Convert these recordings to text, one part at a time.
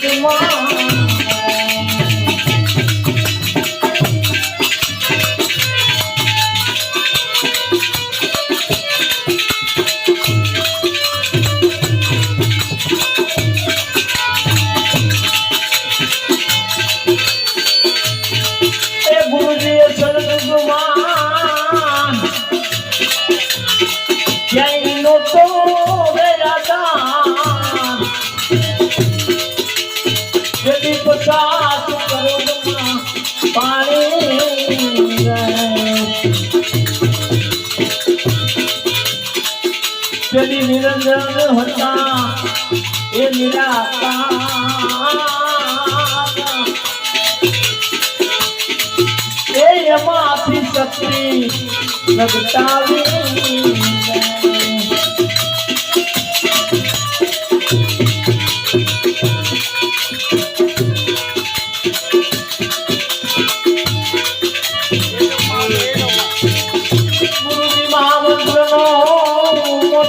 એ પચાસ કરોડમાં પાણી. જેથી નિરંજન હતા એ નિરાકાર એ એમાંથી શક્તિ પ્રગટાવી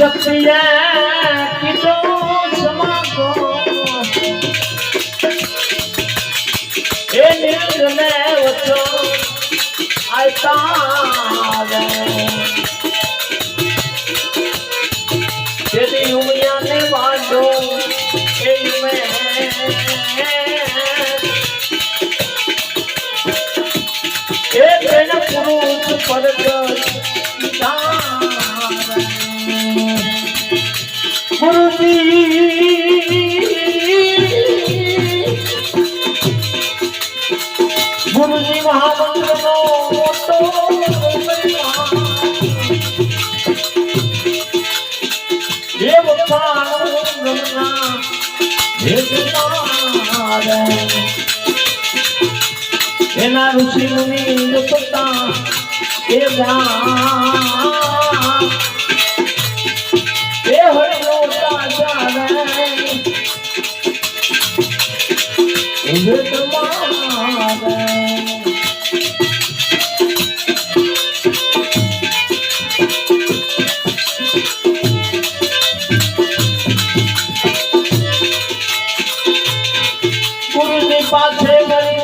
શક્તિએ કીધો સમાગો એ નિર્જને વચો આયતા રે તેની ઉમિયાને વાંધો એ મેં એ બેન પુરુષ પરગટ એના ઋષિ મુનિ પોતા એ એ ચાલે તમારે पाछे गली